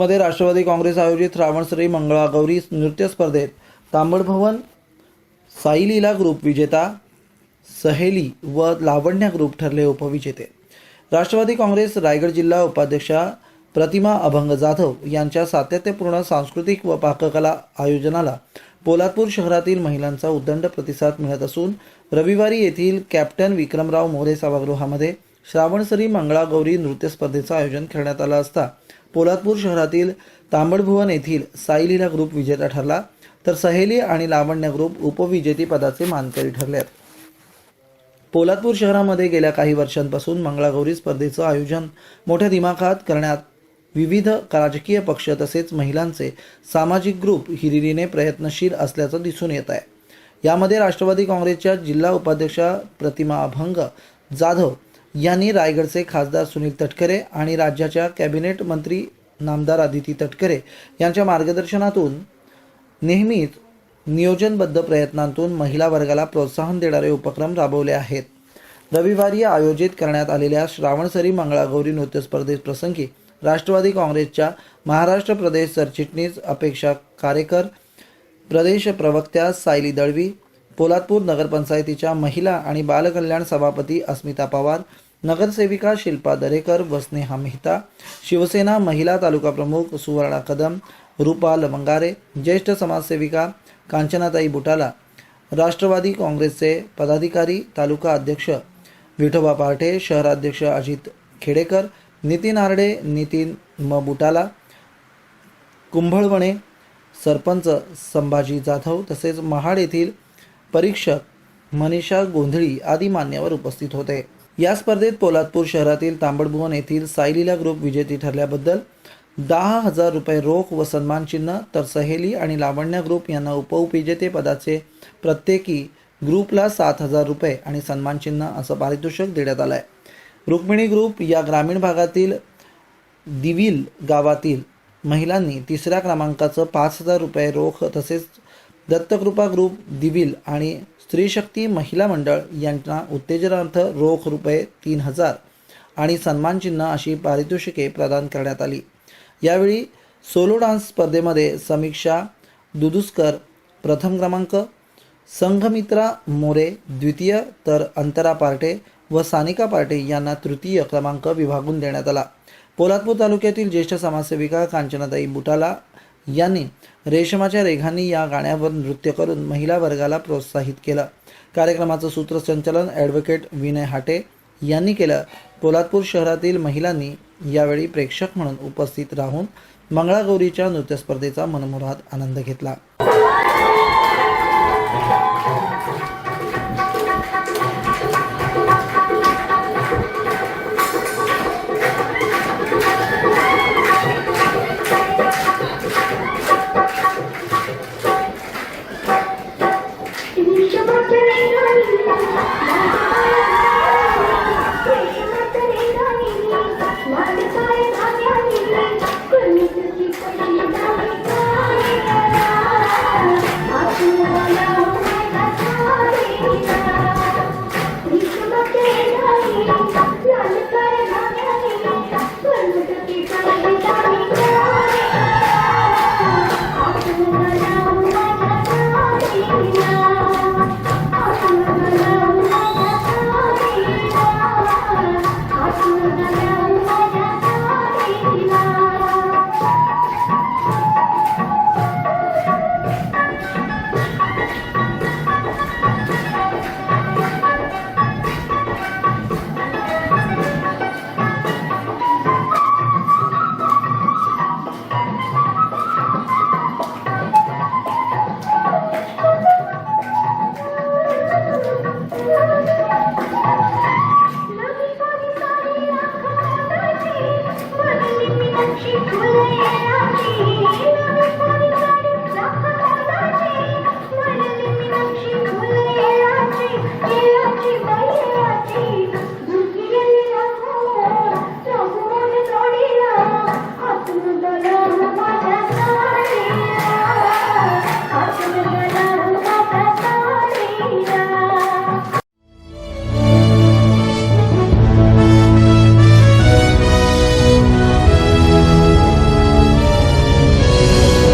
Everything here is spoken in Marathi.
मध्ये राष्ट्रवादी काँग्रेस आयोजित श्रावणश्री मंगळागौरी नृत्य स्पर्धेत तांबडभवन साईलीला ग्रुप विजेता सहेली व लावण्य ग्रुप ठरले उपविजेते. राष्ट्रवादी काँग्रेस रायगड जिल्हा उपाध्यक्षा प्रतिमा अभंग जाधव यांच्या सातत्यपूर्ण सांस्कृतिक व पाककला आयोजनाला पोलादपूर शहरातील महिलांचा उदंड प्रतिसाद मिळत असून रविवारी येथील कॅप्टन विक्रमराव मोरे सभागृहामध्ये श्रावणसरी मंगळागौरी नृत्य स्पर्धेचं आयोजन करण्यात आलं असता पोलादपूर शहरातील तांबडभुवन येथील साईलीला ग्रुप विजेता ठरला तर सहेली आणि लावण्य ग्रुप उपविजेती पदाचे मानकरी ठरले आहेत पोलादपूर शहरामध्ये गेल्या काही वर्षांपासून मंगळागौरी स्पर्धेचं आयोजन मोठ्या दिमाखात करण्यात विविध राजकीय पक्ष तसेच महिलांचे सामाजिक ग्रुप हिरिरीने प्रयत्नशील असल्याचं दिसून येत आहे. यामध्ये राष्ट्रवादी काँग्रेसच्या जिल्हा उपाध्यक्षा प्रतिमा अभंग जाधव यांनी रायगडचे खासदार सुनील तटकरे आणि राज्याच्या कॅबिनेट मंत्री नामदार आदिती तटकरे यांच्या मार्गदर्शनातून नेहमीच नियोजनबद्ध प्रयत्नांतून महिला वर्गाला प्रोत्साहन देणारे उपक्रम राबवले आहेत. रविवारी आयोजित करण्यात आलेल्या श्रावणसरी मंगळागौरी नृत्य स्पर्धेत प्रसंगी राष्ट्रवादी काँग्रेसच्या महाराष्ट्र प्रदेश सरचिटणीस अपेक्षा कारेकर प्रदेश प्रवक्त्या सायली दळवी पोलादपूर नगरपंचायतीच्या महिला आणि बालकल्याण सभापती अस्मिता पवार नगरसेविका शिल्पा दरेकर व स्नेहा मेहता शिवसेना महिला तालुका प्रमुख सुवर्णा कदम रूपा लवंगारे ज्येष्ठ समाजसेविका कांचनाताई बुटाला राष्ट्रवादी काँग्रेसचे पदाधिकारी तालुका अध्यक्ष विठोबा पार्ठे शहराध्यक्ष अजित खेडेकर नितीन आरडे नितीन म बुटाला कुंभळवणे सरपंच संभाजी जाधव तसेच महाड येथील परीक्षक मनीषा गोंधळी आदी मान्यवर उपस्थित होते. या स्पर्धेत पोलादपूर शहरातील तांबडभुवन येथील सायलीला ग्रुप विजेती ठरल्याबद्दल दहा हजार रुपये रोख व सन्मान चिन्ह तर सहेली आणि लावण्य ग्रुप यांना उपविजेते पदाचे प्रत्येकी ग्रुपला सात हजार रुपये आणि सन्मान चिन्ह असं पारितोषिक देण्यात आलं आहे रुक्मिणी ग्रुप या ग्रामीण भागातील दिविल गावातील महिलांनी तिसऱ्या क्रमांकाचं पाच हजार रुपये रोख तसेच दत्तकृपा ग्रुप दिविल आणि स्त्रीशक्ती महिला मंडळ यांना उत्तेजनार्थ रोख रुपये तीन हजार आणि सन्मान चिन्ह अशी पारितोषिके प्रदान करण्यात आली. यावेळी सोलो डान्स स्पर्धेमध्ये समीक्षा दुदुस्कर प्रथम क्रमांक संघमित्रा मोरे द्वितीय तर अंतरा पार्टे व सानिका पार्टे यांना तृतीय क्रमांक विभागून देण्यात आला. पोलादपूर तालुक्यातील ज्येष्ठ समाजसेविका कांचनाताई बुटाला यांनी रेशमाच्या रेघांनी या गाण्यावर नृत्य करून महिला वर्गाला प्रोत्साहित केलं. कार्यक्रमाचं सूत्रसंचालन ॲडव्होकेट विनय हाटे यांनी केलं. पोलादपूर शहरातील महिलांनी यावेळी प्रेक्षक म्हणून उपस्थित राहून मंगळागौरीच्या नृत्यस्पर्धेचा स्पर्धेचा आनंद घेतला.